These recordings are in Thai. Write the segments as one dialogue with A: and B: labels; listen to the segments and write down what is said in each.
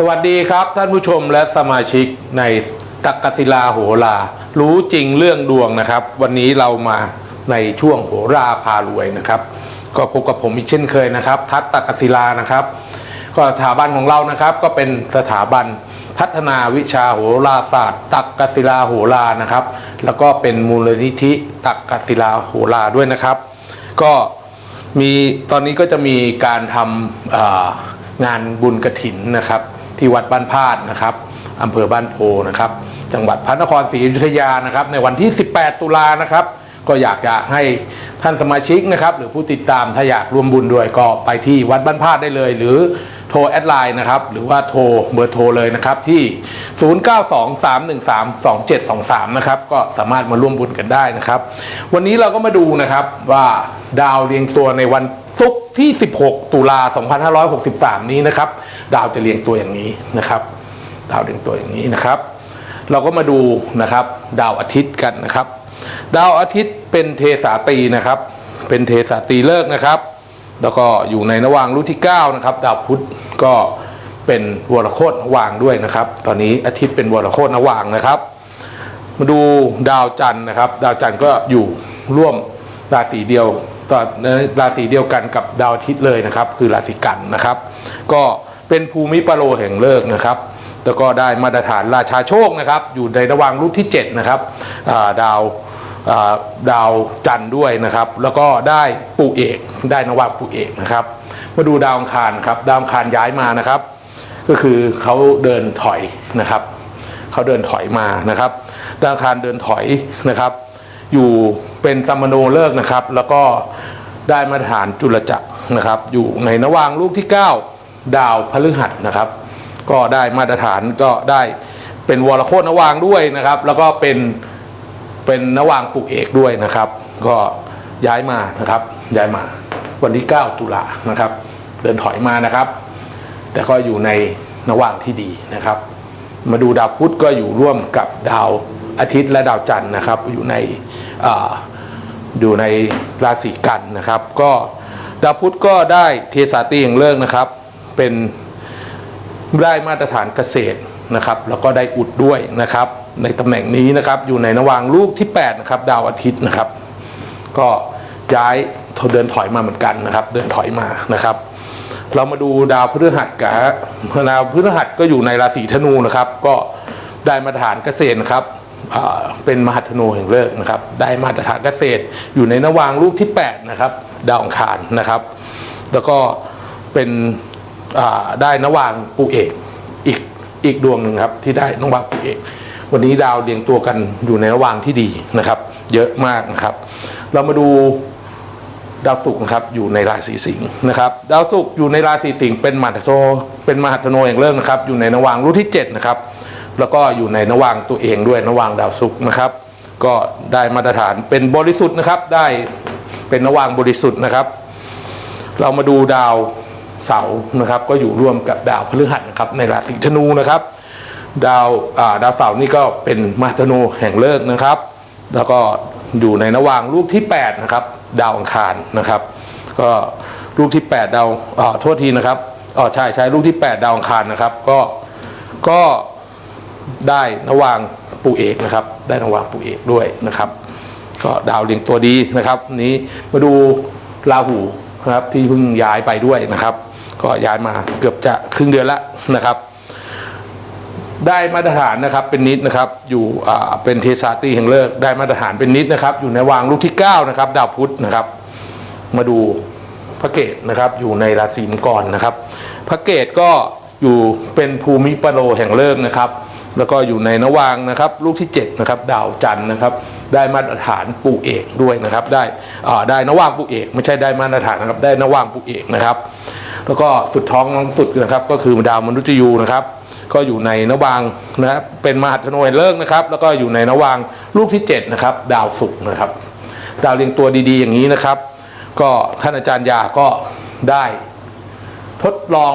A: สวัสดีครับท่านผู้ชมและสมาชิกในตักกศิลาโหรา รู้จริงเรื่องดวงนะครับ วันนี้เรามาในช่วงโหราพารวยนะครับ ก็พบกับผมอีกเช่นเคยนะครับ ทัศตักกศิลานะครับ ก็สถาบันของเรานะครับ ก็เป็นสถาบันพัฒนาวิชาโหราศาสตร์ ตักกศิลาโหรานะครับ แล้วก็เป็นมูลนิธิตักกศิลาโหราด้วยนะครับ ก็มีตอนนี้ก็จะมีการทำงานบุญกระถินนะครับ ที่วัดบ้านพาดนะครับอำเภอบ้านโพนะครับ จังหวัดพระนครศรีอยุธยานะครับ ในวันที่ 18 ตุลานะครับ ก็อยากจะให้ท่านสมาชิกนะครับ หรือผู้ติดตามถ้าอยากร่วมบุญด้วยก็ไปที่วัดบ้านพาดได้เลย หรือโทรแอดไลน์นะครับ หรือว่าโทรเบอร์โทรเลยนะครับที่ 0923132723 นะครับ ก็สามารถมาร่วมบุญกันได้นะครับ วันนี้เราก็มาดูนะครับว่าดาวเรียงตัวในวัน ศุกร์ที่ 16 ตุลา 2563 นี้นะครับ ดาวจะเรียงตัวอย่างนี้นะครับ ดาวเรียงตัวอย่างนี้นะครับ เราก็มาดูนะครับ ดาวอาทิตย์กันนะครับ ดาวอาทิตย์เป็นเทสาตีนะครับ เป็นเทสาตีเลิกนะครับ แล้วก็อยู่ในนวางรุ่นที่ 9 นะครับ ดาวพุธก็เป็นวรโคตนวางด้วยนะครับ ตอนนี้อาทิตย์เป็นวรโคตนวางนะครับ มาดูดาวจันทร์นะครับ ดาวจันทร์ก็อยู่ร่วมราศีเดียว ตอในราศีเดียวกันกับดาวอาทิตย์เลยนะครับ คือราศีกันนะครับ ก็เป็นภูมิปโลแห่งเลิกนะครับแล้วก็ได้มาตรฐานราชาโชคนะครับ อยู่ในระหว่างรุ่นที่ 7 นะครับาดาวาดาวจันทร์ด้วยนะครับ แล้วก็ได้ปู่เอกได้นวาปู่เอกนะครับ มาดูดาวอังคารครับดาวอังคารย้ายมานะครับ ก็คือเขาเดินถอยนะครับเขาเดินถอยมานะครับ ดาวอังคารเดินถอยนะครับ อยู่เป็นสัมโนเลิกนะครับ แล้วก็ได้มาตรฐานจุลจักรนะครับ อยู่ในนวางลูกที่ 9 ดาวพฤหัสนะครับ ก็ได้มาตรฐานก็ได้เป็นวรโคตนวางด้วยนะครับ แล้วก็เป็นเป็นนวางปุกเอกด้วยนะครับ ก็ย้ายมานะครับ ย้ายมาวันที่ 9 ตุลานะครับ เดินถอยมานะครับ แต่ก็อยู่ในนวางที่ดีนะครับ มาดูดาวพุธก็อยู่ร่วมกับดาว อาทิตย์และดาวจันทร์นะครับอยู่ในออยู่ในราศีกันนะครับ ก็ดาวพุธก็ได้เทสาตีแห่งเลิกนะครับ เป็นได้มาตรฐานเกษตรนะครับ แล้วก็ได้อุดด้วยนะครับ ในตำแหน่งนี้นะครับ อยู่ในนวางลูกที่8นะครับดาวอาทิตย์นะครับ ก็ย้ายเดินถอยมาเหมือนกันนะครับ เดินถอยมานะครับ เรามาดูดาวพฤหัสกับดาวพฤหัสก็อยู่ในราศีธนูนะครับ ก็ได้มาตรฐานเกษตรนะครับ เป็นมหัธนูแห่งเลิกนะครับ ได้มาตรฐานเกษตรอยู่ในนวางรูปที่ 8 นะครับ ดาวองคารนะครับ แล้วก็เป็นได้นวางปูเอกอีกอีกดวงหนึ่งครับที่ได้นวางปูเอกวันนี้ดาวเรียงตัวกันอยู่ในระหว่างที่ดีนะครับ เยอะมากนะครับ เรามาดูดาวศุกร์นะครับอยู่ในราศีสิงห์นะครับ ดาวศุกร์อยู่ในราศีสิงห์เป็นมหัตโนเป็นมหัตโนแห่งเลิกษ์นะครับ อยู่ในนวางรุ่นที่7นะครับ แล้วก็อยู่ในนวางตัวเองด้วยนวางดาวศุกร์นะครับ ก็ได้มาตรฐานเป็นบริสุทธิ์นะครับ ได้เป็นนวางบริสุทธิ์นะครับ เรามาดูดาวเสาร์นะครับ ก็อยู่ร่วมกับดาวพฤหัสนะครับ ในราศีธนูนะครับ ดาวาดาวเสาร์นี่ก็เป็นมหัตโนแห่งเลิกนะครับ แล้วก็อยู่ในระหว่างลูกที่8นะครับดาวอังคารนะครับ ก็ลูกที่ 8 ดาวอ่าโทษทีนะครับอ๋อใช่ใช่ลูกที่ 8 ดาวอังคารนะครับ ก็ก็ ได้ระหว่างปู่เอกนะครับ ได้ระหว่างปู่เอกด้วยนะครับ ก็ดาวเรียงตัวดีนะครับนี้มาดูราหูนะครับที่เพิ่งย้ายไปด้วยนะครับ ก็ย้ายมาเกือบจะครึ่งเดือนแล้วนะครับ ได้มาตรฐานนะครับเป็นนิดนะครับอยู่อ่าเป็นเทสาตีแห่งเลิกได้มาตรฐานเป็นนิดนะครับ อยู่ในวางลูกที่9นะครับดาวพุธนะครับ มาดูพระเกตนะครับอยู่ในราศีมังกรนะครับ พระเกตก็อยู่เป็นภูมิปโลแห่งเลิกนะครับ แล้วก็อยู่ในนวางนะครับลูกที่7นะครับดาวจันนะครับ ได้มาตรฐานปู่เอกด้วยนะครับ ได้ได้นวางปู่เอกไม่ใช่ได้มาตรฐานนะครับ ได้นวางปู่เอกนะครับ แล้วก็สุดท้องน้องสุดนะครับ ก็คือดาวมนุษย์ยูนะครับ ก็อยู่ในนวางนะครับเป็นมหัตโนยเลิกนะครับ แล้วก็อยู่ในนวางลูกที่7นะครับดาวศุกร์นะครับ ดาวเรียงตัวดีๆ อย่างนี้นะครับ ก็ท่านอาจารย์ยาก็ได้ทดลอง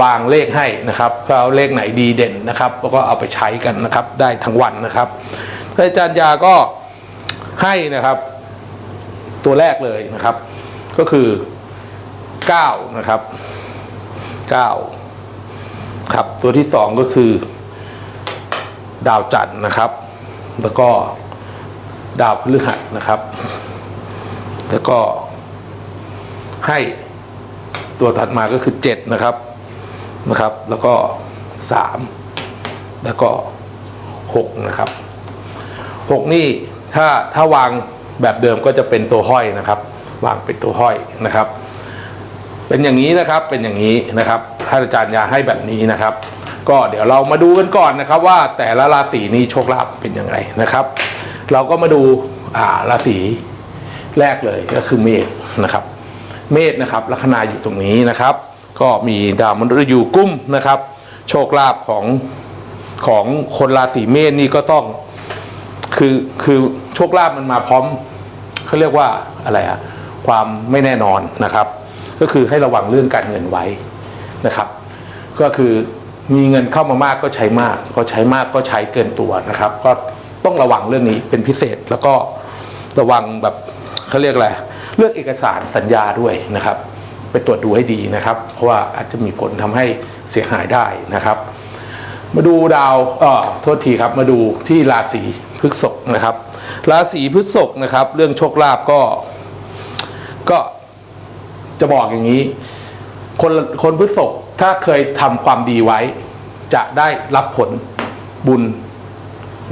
A: วางเลขให้นะครับก็เอาเลขไหนดีเด่นนะครับ แล้วก็เอาไปใช้กันนะครับ ได้ทั้งวันนะครับอาจารย์ยาก็ให้นะครับ ตัวแรกเลยนะครับ ก็คือ9นะครับ9ครับตัวที่สองก็คือ ดาวจันทร์นะครับ แล้วก็ดาวพฤหัสนะครับ แล้วก็ให้ตัวถัดมาก็คือเจ็ดนะครับ นะครับ แล้วก็สามแล้วก็หกนะครับหกนี่ถ้าถ้าวางแบบเดิมก็จะเป็นตัวห้อยนะครับ วางเป็นตัวห้อยนะครับ เป็นอย่างนี้นะครับเป็นอย่างนี้นะครับท่านอาจารย์ยาให้แบบนี้นะครับ ก็เดี๋ยวเรามาดูกันก่อนนะครับ ว่าแต่ละราศีนี้โชคลาภเป็นยังไงนะครับ เราก็มาดูอ่าราศีแรกเลยก็คือเมษนะครับ เมษนะครับลัคนาอยู่ตรงนี้นะครับ ก็มีดาวมฤตยูกุ้มนะครับ โชคลาภของของคนราศีเมษนี่ก็ต้องคือคือโชคลาภมันมาพร้อมเขาเรียกว่าอะไรอะความไม่แน่นอนนะครับ ก็คือให้ระวังเรื่องการเงินไว้นะครับ ก็คือมีเงินเข้ามามากก็ใช้มากพอใช้มากก็ใช้เกินตัวนะครับ ก็ต้องระวังเรื่องนี้เป็นพิเศษแล้วก็ระวังแบบเขาเรียกอะไรเรื่องเอกสารสัญญาด้วยนะครับ ไปตรวจดูให้ดีนะครับ เพราะว่าอาจจะมีผลทำให้เสียหายได้นะครับ มาดูดาวเออโทษทีครับมาดูที่ราศีพฤษภนะครับ ราศีพฤษภนะครับ เรื่องโชคลาภก็ ก็จะบอกอย่างนี้ คนคนพฤษภถ้าเคยทำความดีไว้ จะได้รับผลบุญ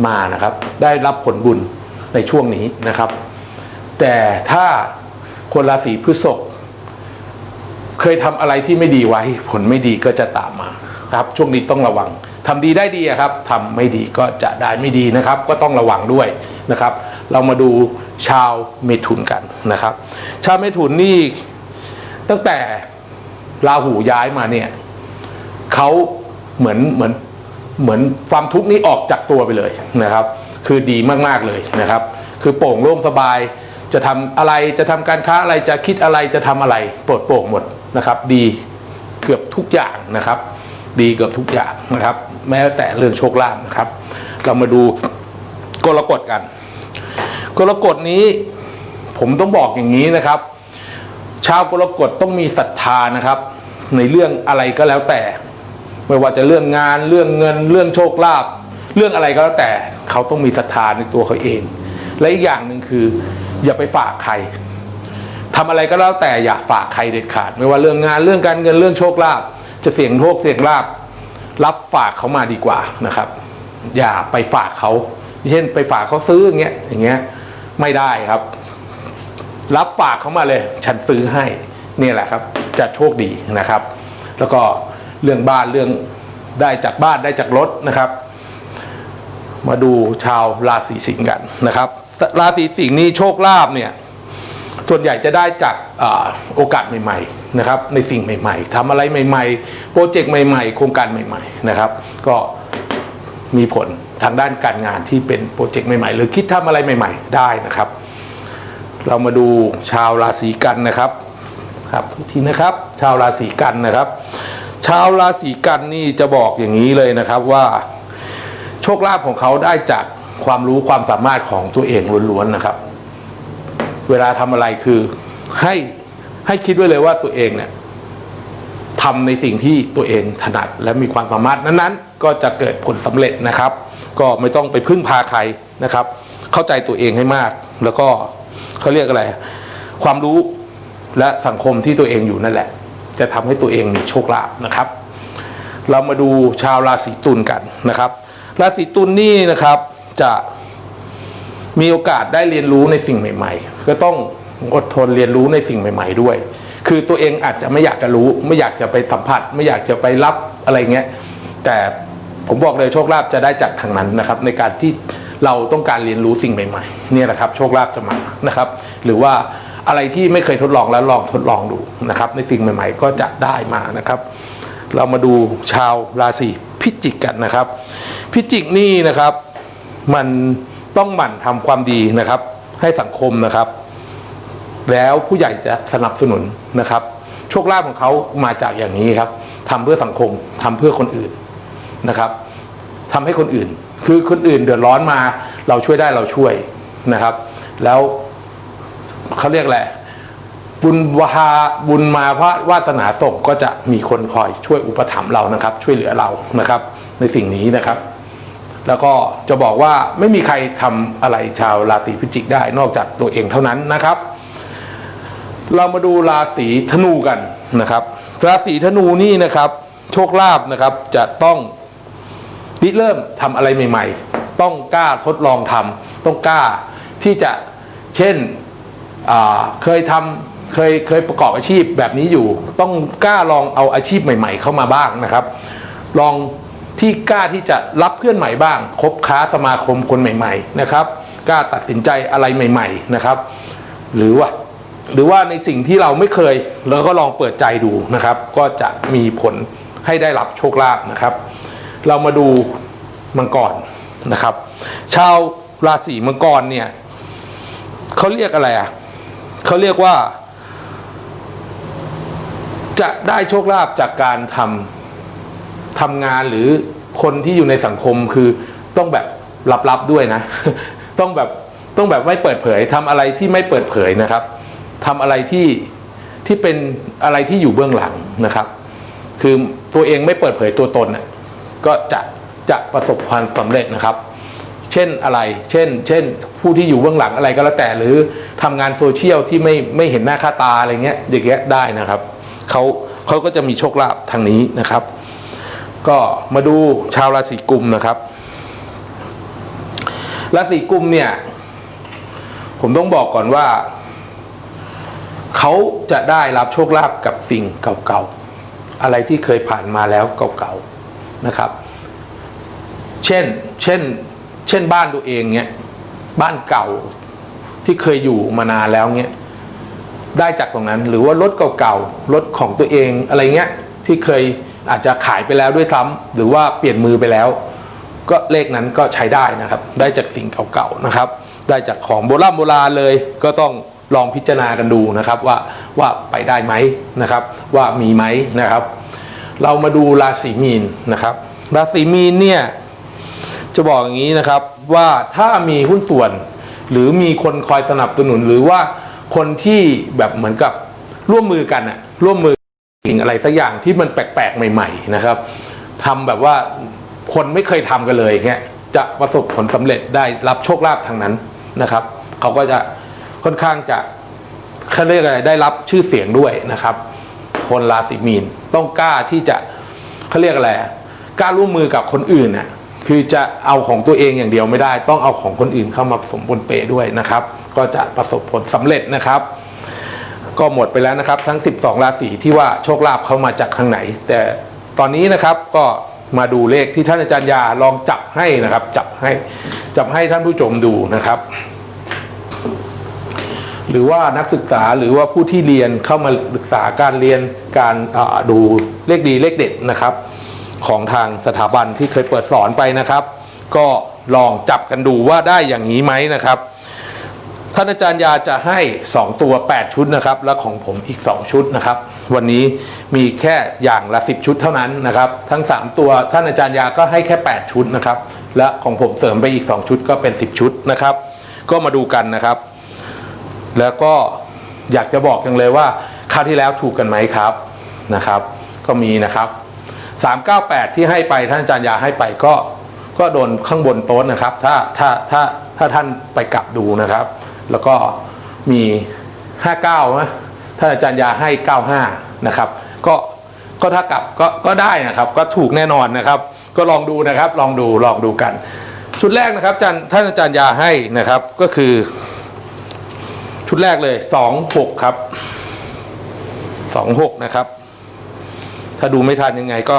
A: มานะครับ ได้รับผลบุญในช่วงนี้นะครับ แต่ถ้าคนราศีพฤษภ เคยทำอะไรที่ไม่ดีไว้ ผลไม่ดีก็จะตามมาครับ ช่วงนี้ต้องระวังทำดีได้ดีครับทำไม่ดีก็จะได้ไม่ดีนะครับ ก็ต้องระวังด้วยนะครับ เรามาดูชาวเมถุนกันนะครับ ชาวเมถุนนี่ตั้งแต่ราหูย้ายมาเนี่ยเขาเหมือนเหมือนเหมือนความทุกข์นี้ออกจากตัวไปเลยนะครับ คือดีมากๆเลยนะครับ คือโป่งโล่งสบายจะทำอะไรจะทำการค้าอะไรจะคิดอะไรจะทำอะไรปรดโปร่งหมด นะครับ ดีเกือบทุกอย่างนะครับ ดีเกือบทุกอย่างนะครับ แม้แต่เรื่องโชคลาภนะครับ เรามาดูกรกฎกัน กรกฎนี้ผมต้องบอกอย่างนี้นะครับ ชาวกรกฎต้องมีศรัทธานะครับ ในเรื่องอะไรก็แล้วแต่ ไม่ว่าจะเรื่องงานเรื่องเงิน เรื่องโชคลาภเรื่องอะไรก็แล้วแต่เขาต้องมีศรัทธาในตัวเขาเอง และอีกอย่างหนึ่งคือ อย่าไปฝากใคร ทำอะไรก็แล้วแต่อย่าฝากใครเด็ดขาด ไม่ว่าเรื่องงานเรื่องการเงินเรื่องโชคลาภจะเสี่ยงโชคเสี่ยงลาภรับฝากเขามาดีกว่านะครับ อย่าไปฝากเขาเช่นไปฝากเขาซื้ออย่างเงี้ยอย่างเงี้ยไม่ได้ครับ รับฝากเขามาเลย ฉันซื้อให้เนี่ยแหละครับ จะโชคดีนะครับ แล้วก็เรื่องบ้านเรื่องได้จากบ้านได้จากรถนะครับ มาดูชาวราศีสิงห์กันนะครับราศีสิงห์นี่โชคลาภเนี่ย ส่วนใหญ่จะได้จากอโอกาสใหม่ๆนะครับในสิ่งใหม่ ๆทำอะไรใหม่ ๆ โปรเจกต์ใหม่ ๆ โครงการใหม่ ๆนะครับ ก็มีผลทางด้านการงานที่เป็นโปรเจกต์ใหม่ๆ หรือคิดทำอะไรใหม่ ๆ ได้นะครับ เรามาดูชาวราศีกันนะครับครับทุกทีนะครับ ชาวราศีกันนะครับ ชาวราศีกันนี่จะบอกอย่างนี้เลยนะครับว่าโชคลาภของเขาได้จากความรู้ความสามารถของตัวเองล้วนๆนะครับ เวลาทำอะไรคือให้ให้คิดไว้เลยว่าตัวเองเนี่ยทำในสิ่งที่ตัวเองถนัดและมีความสามารถนั้นๆ ก็จะเกิดผลสำเร็จนะครับ ก็ไม่ต้องไปพึ่งพาใครนะครับ เข้าใจตัวเองให้มาก แล้วก็เขาเรียกอะไร ความรู้และสังคมที่ตัวเองอยู่นั่นแหละ จะทำให้ตัวเองมีโชคลาภนะครับ เรามาดูชาวราศีตุลกันนะครับ ราศีตุลนี่นะครับจะมีโอกาสได้เรียนรู้ในสิ่งใหม่ ๆ ก็ต้องอดทนเรียนรู้ในสิ่งใหม่ ๆด้วย คือตัวเองอาจจะไม่อยากจะรู้ ไม่อยากจะไปสัมผัส ไม่อยากจะไปรับอะไรเงี้ยแต่ผมบอกเลยโชคลาภจะได้จากทางนั้นนะครับ ในการที่เราต้องการเรียนรู้สิ่งใหม่ๆเนี่ยแหละครับ โชคลาภจะมานะครับ หรือว่าอะไรที่ไม่เคยทดลองแล้วลองทดลองดูนะครับ ในสิ่งใหม่ ๆ ก็จะได้มานะครับ เรามาดูชาวราศีพิจิกกันนะครับ พิจิกนี่นะครับ มันต้องหมั่นทำความดีนะครับ ให้สังคมนะครับ แล้วผู้ใหญ่จะสนับสนุนนะครับ โชคลาภของเขามาจากอย่างนี้ครับทำเพื่อสังคมทำเพื่อคนอื่นนะครับทำให้คนอื่น คือคนอื่นเดือดร้อนมา เราช่วยได้เราช่วยนะครับ แล้วเขาเรียกแหละบุญวาบุญมาพระวาสนาตกก็จะมีคนคอยช่วยอุปถัมภ์เรานะครับ ช่วยเหลือเรานะครับ ในสิ่งนี้นะครับ แล้วก็จะบอกว่าไม่มีใครทำอะไรชาวราศีพิจิกได้นอกจากตัวเองเท่านั้นนะครับ เรามาดูราศีธนูกันนะครับ ราศีธนูนี่นะครับ โชคลาภนะครับจะต้องริเริ่มทำอะไรใหม่ ๆ ต้องกล้าทดลองทำต้องกล้าที่จะเช่นเคยทำเคยเคยประกอบอาชีพแบบนี้อยู่ ต้องกล้าลองเอาอาชีพใหม่ ๆ เข้ามาบ้างนะครับ ลอง ที่กล้าที่จะรับเพื่อนใหม่บ้าง คบค้าสมาคมคนใหม่ๆนะครับ กล้าตัดสินใจอะไรใหม่ ๆนะครับ หรือว่าหรือว่าในสิ่งที่เราไม่เคยเราก็ลองเปิดใจดูนะครับ ก็จะมีผลให้ได้รับโชคลาภนะครับ เรามาดูมังกรนะครับ ชาวราศีมังกรเนี่ยเขาเรียกอะไรอะเขาเรียกว่า จะได้โชคลาภจากการทำ ทำงานหรือคนที่อยู่ในสังคมคือต้องแบบลับๆด้วยนะ ต้องแบบต้องแบบไม่เปิดเผยทำอะไรที่ไม่เปิดเผยนะครับทำอะไรที่ที่เป็นอะไรที่อยู่เบื้องหลังนะครับ คือตัวเองไม่เปิดเผยตัวตนนะก็จะจะประสบความสำเร็จนะครับ เช่นอะไร เช่น เช่น ผู้ที่อยู่เบื้องหลังอะไรก็แล้วแต่ หรือทำงานโซเชียลที่ไม่ไม่เห็นหน้าค่าตาอะไรเงี้ยอย่างเงี้ยได้นะครับเขาเขาก็จะมีโชคลาภทางนี้นะครับ ก็มาดูชาวราศีกุมนะครับ ราศีกุมเนี่ย ผมต้องบอกก่อนว่า เขาจะได้รับโชคลาภกับสิ่งเก่าๆ อะไรที่เคยผ่านมาแล้วเก่าๆนะครับ เช่น เช่น เช่นบ้านตัวเองเนี่ยบ้านเก่าที่เคยอยู่มานานแล้วเนี่ยได้จากตรงนั้น หรือว่ารถเก่าๆรถของตัวเองอะไรเงี้ยที่เคย อาจจะขายไปแล้วด้วยซ้ำหรือว่าเปลี่ยนมือไปแล้ว ก็เลขนั้นก็ใช้ได้นะครับ ได้จากสิ่งเก่าๆนะครับ ได้จากของโบราณโบราณเลยก็ต้องลองพิจารณากันดูนะครับว่าว่าไปได้ไหมนะครับ ว่ามีไหมนะครับ เรามาดูราศีมีนนะครับ ราศีมีนเนี่ยจะบอกอย่างนี้นะครับว่าถ้ามีหุ้นส่วน หรือมีคนคอยสนับสนุนหรือว่าคนที่แบบเหมือนกับร่วมมือกันอะร่วมมือ สิ่งอะไรสักอย่างที่มันแปลกๆใหม่ ๆนะครับทำแบบว่าคนไม่เคยทำกันเลยเงี้ยจะประสบผลสำเร็จได้รับโชคลาภทางนั้นนะครับ เขาก็จะค่อนข้างจะเขาเรียกอะไรได้รับชื่อเสียงด้วยนะครับ คนราศีมีนต้องกล้าที่จะเขาเรียกอะไรกล้าร่วมมือกับคนอื่นน่ะคือจะเอาของตัวเองอย่างเดียวไม่ได้ ต้องเอาของคนอื่นเข้ามาผสมปนเปด้วยนะครับ ก็จะประสบผลสำเร็จนะครับ ก็หมดไปแล้วนะครับ ทั้ง 12 ราศีที่ว่าโชคลาภเข้ามาจากทางไหน แต่ตอนนี้นะครับก็มาดูเลขที่ท่านอาจารย์ยาลองจับให้นะครับ จับให้จับให้ท่านผู้ชมดูนะครับ หรือว่านักศึกษาหรือว่าผู้ที่เรียนเข้ามาศึกษาการเรียนการดูเลขดีเลขเด็ดนะครับ ของทางสถาบันที่เคยเปิดสอนไปนะครับ ก็ลองจับกันดูว่าได้อย่างนี้ไหมนะครับ ท่านอาจารย์ยาจะให้ 2 ตัว 8 ชุดนะครับ และของผมอีก 2 ชุดนะครับ วันนี้มีแค่อย่างละ 10 ชุดเท่านั้นนะครับ ทั้ง 3 ตัวท่านอาจารย์ยาก็ให้แค่ 8 ชุดนะครับ และของผมเสริมไปอีก 2 ชุดก็เป็น 10 ชุดนะครับ ก็มาดูกันนะครับ แล้วก็อยากจะบอกจังเลยว่าคราวที่แล้วถูกกันไหมครับนะครับ ก็มีนะครับ 398 ที่ให้ไปท่านอาจารย์ยาให้ไปก็ ก็โดนข้างบนโต๊ะนะครับ ถ้าถ้าถ้าถ้าท่านไปกลับดูนะครับ แล้วก็มี 59นะท่านอาจารย์ยาให้ 95 นะครับ ก็ก็ถ้ากลับก็ก็ได้นะครับ ก็ถูกแน่นอนนะครับ ก็ลองดูนะครับ ลองดูลองดูกัน ชุดแรกนะครับอาจารย์ท่านอาจารย์ยาให้นะครับก็คือ ชุดแรกเลย 26 ครับ 26 นะครับ ถ้าดูไม่ทันยังไงก็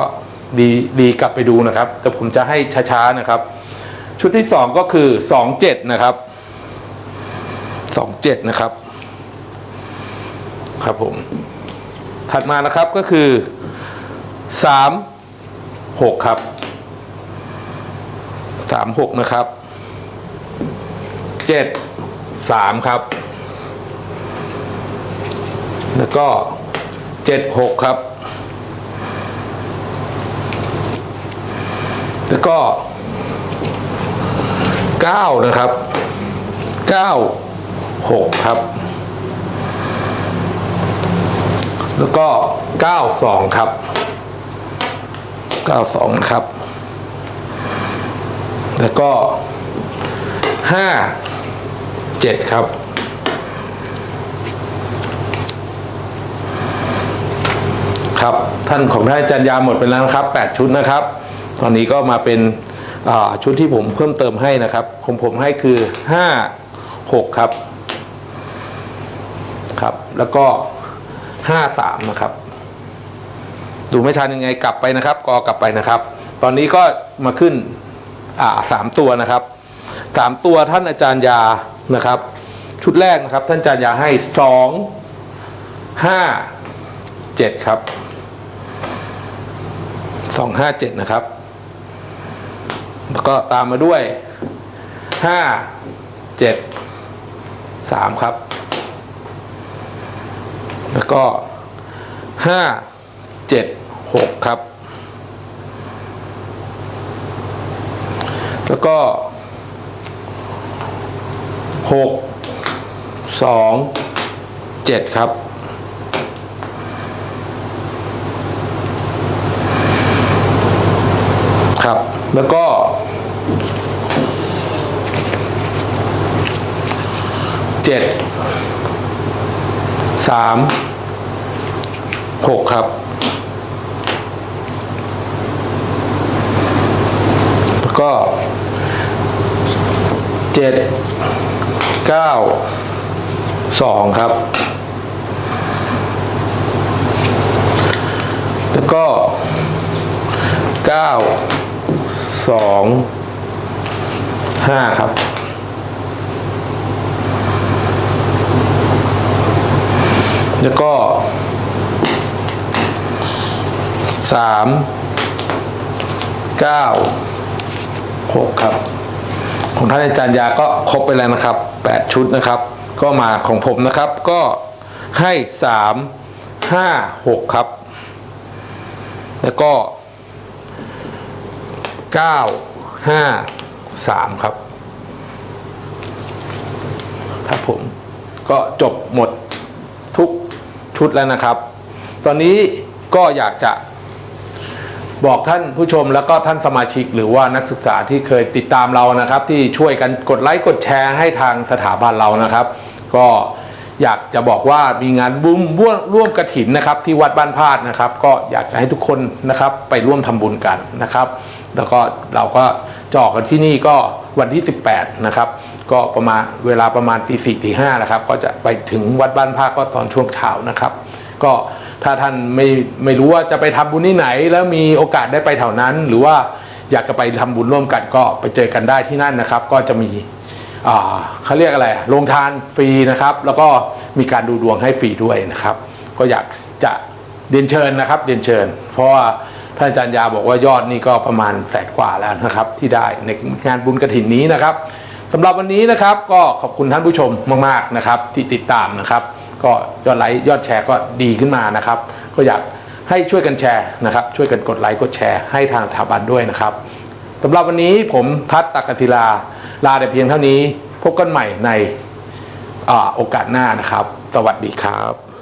A: ดีดีกลับไปดูนะครับ แต่ผมจะให้ช้าๆนะครับ ชุดที่สองก็คือสองเจ็ดนะครับ สองเจ็ดนะครับ ครับผม ถัดมานะครับก็คือสามหกครับสามหกนะครับเจ็ดสามครับ แล้วก็เจ็ดหกครับ แล้วก็เก้านะครับเก้า หกครับ แล้วก็เก้าสองครับเก้าสองนะครับ แล้วก็ห้าเจ็ดครับ ครับ ท่านของท่านอาจารย์ยาหมดไปแล้วนะครับ 8 ชุดนะครับ ตอนนี้ก็มาเป็นชุดที่ผมเพิ่มเติมให้นะครับของผมให้คือ 5 6 ครับ ครับ แล้วก็5 3นะครับ ดูไม่ทันยังไงกลับไปนะครับ กอกลับไปนะครับ ตอนนี้ก็มาขึ้น อ่าสามตัวนะครับสามตัวท่านอาจารย์ยานะครับ ชุดแรกนะครับ ท่านอาจารย์ยาให้สองห้าเจ็ดครับสองห้าเจ็ดนะครับ แล้วก็ตามมาด้วยห้าเจ็ดสามครับ แล้วก็ห้าเจ็ดหกครับ แล้วก็หกสองเจ็ดครับ ครับ แล้วก็เจ็ด สามหกครับ แล้วก็เจ็ดเก้าสองครับ แล้วก็เก้าสองห้าครับ แล้วก็สามเก้าหกครับ ของท่านอาจารย์ยาก็ครบไปแล้วนะครับแปดชุดนะครับ ก็มาของผมนะครับก็ให้สามห้าหกครับ แล้วก็เก้าห้าสามครับ ครับผม ก็จบหมด ชุดแล้วนะครับ ตอนนี้ก็อยากจะบอกท่านผู้ชมแล้วก็ท่านสมาชิกหรือว่านักศึกษาที่เคยติดตามเรานะครับ ที่ช่วยกันกดไลค์กดแชร์ให้ทางสถาบันเรานะครับ ก็อยากจะบอกว่ามีงานบุ้มร่วมร่วมกระถินนะครับ ที่วัดบ้านพาดนะครับ ก็อยากจะให้ทุกคนนะครับไปร่วมทำบุญกันนะครับ แล้วก็เราก็ จะออกกันที่นี่ก็วันที่ 18 นะครับ ก็ประมาณเวลาประมาณตีสี่ตีห้านะครับ ก็จะไปถึงวัดบ้านพาดก็ตอนช่วงเช้านะครับ ก็ถ้าท่านไม่ไม่รู้ว่าจะไปทำบุญที่ไหน แล้วมีโอกาสได้ไปแถวนั้น หรือว่าอยากจะไปทำบุญร่วมกันก็ไปเจอกันได้ที่นั่นนะครับ ก็จะมีอ่าเขาเรียกอะไรโรงทานฟรีนะครับ แล้วก็มีการดูดวงให้ฟรีด้วยนะครับ ก็อยากจะเรียนเชิญนะครับเรียนเชิญ เพราะว่า ท่านอาจารย์ยาบอกว่ายอดนี่ก็ประมาณแสนกว่าแล้วนะครับ ที่ได้ในงานบุญกระถินนี้นะครับสำหรับวันนี้นะครับก็ขอบคุณท่านผู้ชมมากๆนะครับ ที่ติดตามนะครับ ก็ยอดไลค์ยอดแชร์ก็ดีขึ้นมานะครับ ก็อยากให้ช่วยกันแชร์นะครับ ช่วยกันกดไลค์กดแชร์ให้ทางสถาบันด้วยนะครับสำหรับวันนี้ผมทัศน์ตักกศิลาลาแต่เพียงเท่านี้พบกันใหม่ในอโอกาสหน้านะครับ สวัสดีครับ